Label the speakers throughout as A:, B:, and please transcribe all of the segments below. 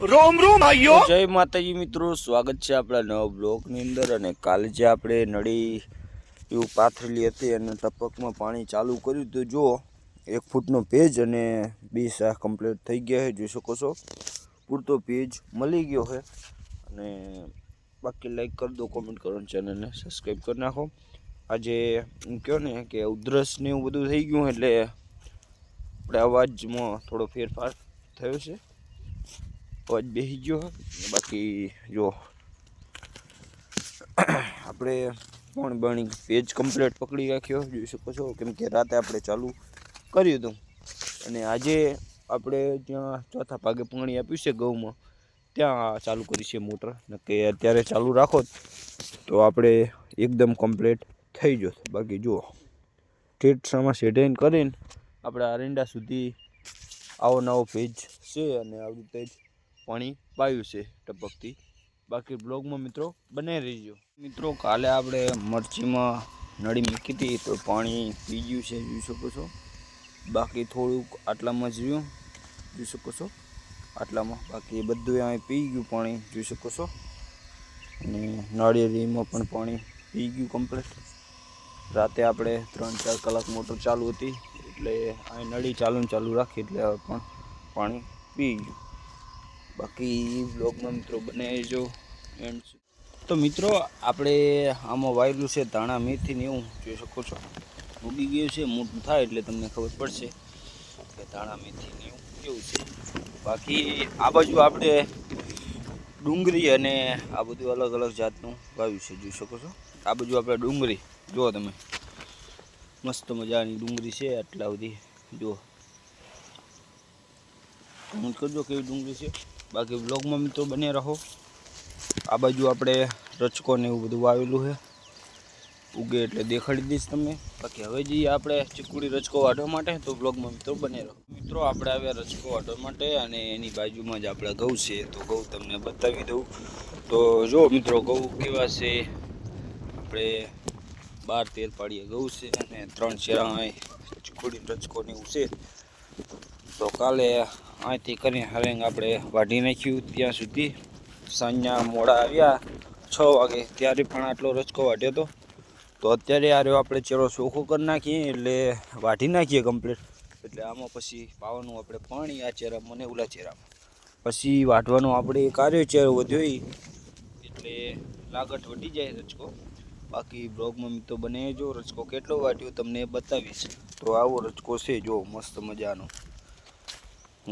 A: રોમ રોમ આયો
B: જય માતાજી મિત્રો, સ્વાગત છે આપણા નવા બ્લોકની અંદર અને કાલે જે આપણે નળી એવું પાથરેલી હતી અને ટપકમાં પાણી ચાલુ કર્યું તો જો, એક ફૂટનો પેજ અને બે શાહ કમ્પ્લીટ થઈ ગયા છે, જોઈ શકો છો. પૂરતો પેજ મળી ગયો છે. અને બાકી લાઈક કરી દો કોમેન્ટ કરો ચેનલને સબસ્ક્રાઈબ કરી નાખો. આજે હું કહો ને કે ઉધરસ ને એવું બધું થઈ ગયું એટલે આપણે અવાજમાં થોડો ફેરફાર થયો છે. અવાજ બેસી ગયો બાકી જો આપણે પણ બણી પેજ કમ્પ્લીટ પકડી રાખ્યો, જોઈ શકો છો. કેમ કે રાતે આપણે ચાલુ કર્યું હતું. અને આજે આપણે ત્યાં ચોથા ભાગે પાણી આપ્યું છે ઘઉંમાં. ત્યાં ચાલુ કરી છે મોટર. કે અત્યારે ચાલુ રાખો તો આપણે એકદમ કમ્પ્લીટ થઈ જશે. બાકી જુઓ ટેટસામાં સેટેન કરીને આપણે અરિંડા સુધી આવો નવો પેજ છે અને આવી રીતે જ પાણી પાયું છે ટપકથી. બાકી બ્લોગમાં મિત્રો બને રહીજો. મિત્રો, કાલે આપણે મરચીમાં નળી મૂકી હતી તો પાણી પી ગયું છે, જોઈ શકો છો. બાકી થોડુંક આટલામાં જ જોઈ શકો છો. આટલામાં. બાકી બધું અહીં પી ગયું પાણી, જોઈ શકો છો. અને નાળિયેરીમાં પણ પાણી પી ગયું કમ્પ્લીટ રાતે આપણે ત્રણ ચાર કલાક મોટર ચાલુ હતી, એટલે અહીં નળી ચાલુ ચાલુ રાખી, એટલે હવે પણ પાણી પી ગયું. બાકી બ્લોગમાં મિત્રો બને જો એન્ડ તો મિત્રો, આપણે આમાં વાયરું છે ધાણા મેથી ને એવું જોઈ શકો છો. ઉગી ગયું છે, મોટું થાય એટલે તમને ખબર પડશે કે ધાણા મેથી ને એવું કેવું છે. બાકી આ બાજુ આપણે ડુંગળી અને આ બધું અલગ અલગ જાતનું વાવ્યું છે, જોઈ શકો છો. આ બાજુ આપણે ડુંગળી, જુઓ તમે. મસ્ત મજાની ડુંગળી છે, આટલા બધી. જુઓ. કરજો કેવી ડુંગળી છે. બાકી બ્લોગમાં મિત્રો બને રહો. આ બાજુ આપણે રચકો ને એવું બધું વાવેલું છે. ઉગે એટલે દેખાડી દઈશ તમે બાકી હવે જઈએ આપણે ચીકુડી રચકો વાઢવા માટે, તો બ્લોગમાં મિત્રો બને રહો. મિત્રો, આપણે આવ્યા રચકો વાઢવા માટે અને એની બાજુમાં જ આપણા ઘઉં છે, તો ઘઉં તમને બતાવી દઉં. તો જો મિત્રો, ઘઉં કેવા છે? આપણે બાર તેર પાડીએ ઘઉં છે અને ત્રણ અહીં ચીકુડી રચકો ને એવું છે. તો કાલે અહીંથી કરીને હરેંગ આપણે વાઢી નાખ્યું ત્યાં સુધી. સાંજના મોડા આવ્યા, છ વાગે. ત્યારે પણ આટલો રચકો વાઢ્યો હતો તો અત્યારે આ રહ્યો આપણે ચેરો ચોખ્ખો કરી નાખીએ, એટલે વાઢી નાખીએ કમ્પ્લીટ એટલે આમાં પછી પાવાનું આપણે પાણી, આ ચેરામાં ને ઓલા ચેરામાં. પછી વાઢવાનો આપણે એક આર્યો ચેરો વધ્યો એટલે લાગટ વધી જાય રચકો બાકી બ્લોગમાં મિત્રો બને જો રચકો કેટલો વાટ્યો તમને બતાવીશ. તો આવો રચકો છે, જો મસ્ત મજાનો.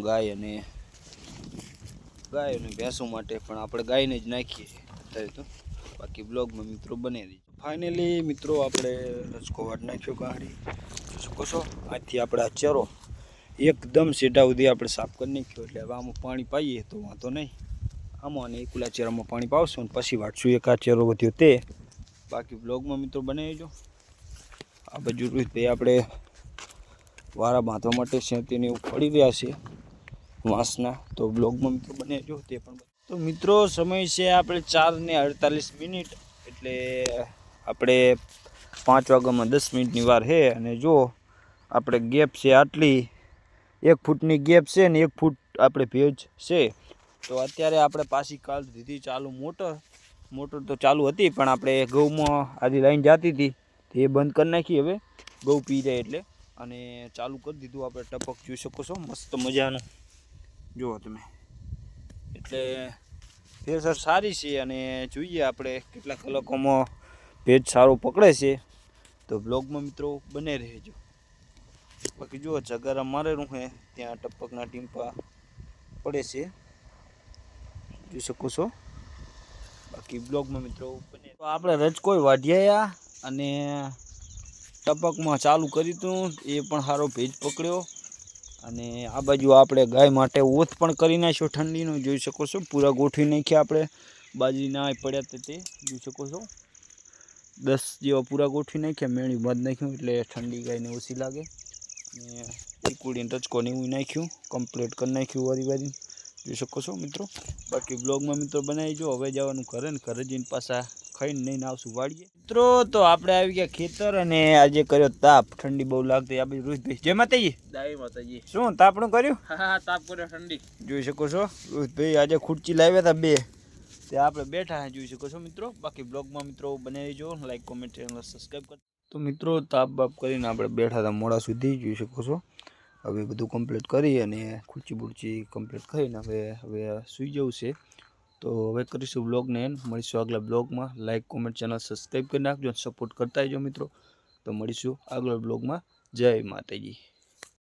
B: ગાય અને ગાય અને ભેંસો માટે પણ આપણે ગાયને જ નાખીએ. અત્યારે તો બાકી બ્લોગમાં મિત્રો બને રહી ફાઇનલી મિત્રો આપણે રસકોવાટ નાખ્યો જોઈ શકો છો? આથી આપણે આ ચેરો એકદમ સીધા સુધી આપણે સાફ કરી નાખ્યો. એટલે હવે આમાં પાણી પાઈએ તો વાંધો નહીં. આમાં અને એકલા ચેરામાં પાણી પાવશું અને પછી વાટશું એક આ ચેરો વધ્યો તે. બાકી બ્લોગમાં મિત્રો બનાવીજો આ બાજુ રોહિતભાઈ આપણે વારા બાંધવા માટે સેતીને એવું પડી રહ્યા છે. વાંસના તો બ્લોગમાં મિત્રો બને જો તે પણ તો મિત્રો, સમય છે આપણે ચાર ને અડતાલીસ મિનિટ, એટલે આપણે પાંચ વાગ્યામાં દસ મિનિટની વાર છે અને જો આપણે ગેપ છે આટલી, એક ફૂટની ગેપ છે ને એક ફૂટ આપણે ભેજ છે. તો અત્યારે આપણે પાછી કાલ દીધી ચાલુ મોટર મોટર તો ચાલુ હતી, પણ આપણે ઘઉંમાં આજે લાઈન જતી હતી, તે બંધ કરી નાખી હવે. ઘઉં પી જાય એટલે, અને ચાલુ કરી દીધું આપણે ટપક, જોઈ શકો છો, મસ્ત મજાનું. જુઓ તમે. એટલે ફેસર સારી છે અને જોઈએ આપણે કેટલા કલાકોમાં ભેજ સારું પકડે છે. તો બ્લોગમાં મિત્રો બને રહેજો. બાકી જુઓ જગારા મારેલું છે ત્યાં ટપકના ટીમ્પા પડે છે. જોઈ શકો છો. બાકી બ્લોગમાં મિત્રો બને આપણે રજકોઈ વાઢિયા અને ટપકમાં ચાલુ કર્યું હતું એ પણ સારો ભેજ પકડ્યો. અને આ બાજુ આપણે ગાય માટે ઓથ પણ કરી નાખ્યો, ઠંડીનો, જોઈ શકો છો. પૂરા ગોઠવી નાખ્યા આપણે. બાજરીના પડ્યા હતા તે, જોઈ શકો છો. દસ જેવા પૂરા ગોઠવી નાખ્યા મેળી બંધ નાખ્યું એટલે ઠંડી ગાયને ઓછી લાગે. અને ચીકુડીને ટચકો ને એવું નાખ્યું કમ્પ્લીટ કરી નાખ્યું વારી વારી. જોઈ શકો છો મિત્રો. બાકી બ્લોગમાં મિત્રો બનાવી જો, હવે જવાનું ઘરે ને ઘરે જઈને પાછા ખાઈને નહીં આવશું વાડીએ. મિત્રો તો આપણે આવી ગયા ખેતર અને આજે કર્યો તાપ. ઠંડી બહુ લાગતી. આ બાજુ રોહિતભાઈ. જય માતાજી.
A: દાઈ માતાજી.
B: શું તાપણું કર્યું?
A: હા તાપ કર્યો ઠંડી.
B: જોઈ શકો છો. રોહિતભાઈ આજે ખુરચી લાવ્યા હતા બે. તે આપણે બેઠા હે જોઈ શકો છો મિત્રો. બાકી બ્લોગમાં મિત્રો બનાવી જો લાઈક કોમેન્ટ ચેનલ સબસ્ક્રાઈબ કર. તો મિત્રો તાપ બાપ કરીને આપણે બેઠા હતા મોડા સુધી જોઈ શકો છો. હવે બધું કમ્પ્લીટ કરી અને ખુરચી બુરચી કમ્પ્લીટ કરીને હવે હવે સૂઈ જવું છે. તો હવે કરીશું બ્લોગને એન મળીશું આગલા બ્લોગમાં લાઇક કોમેન્ટ ચેનલ સબસ્ક્રાઈબ કરી નાખજો સપોર્ટ કરતા જો મિત્રો. તો મળીશું આગલા બ્લોગમાં જય માતાજી.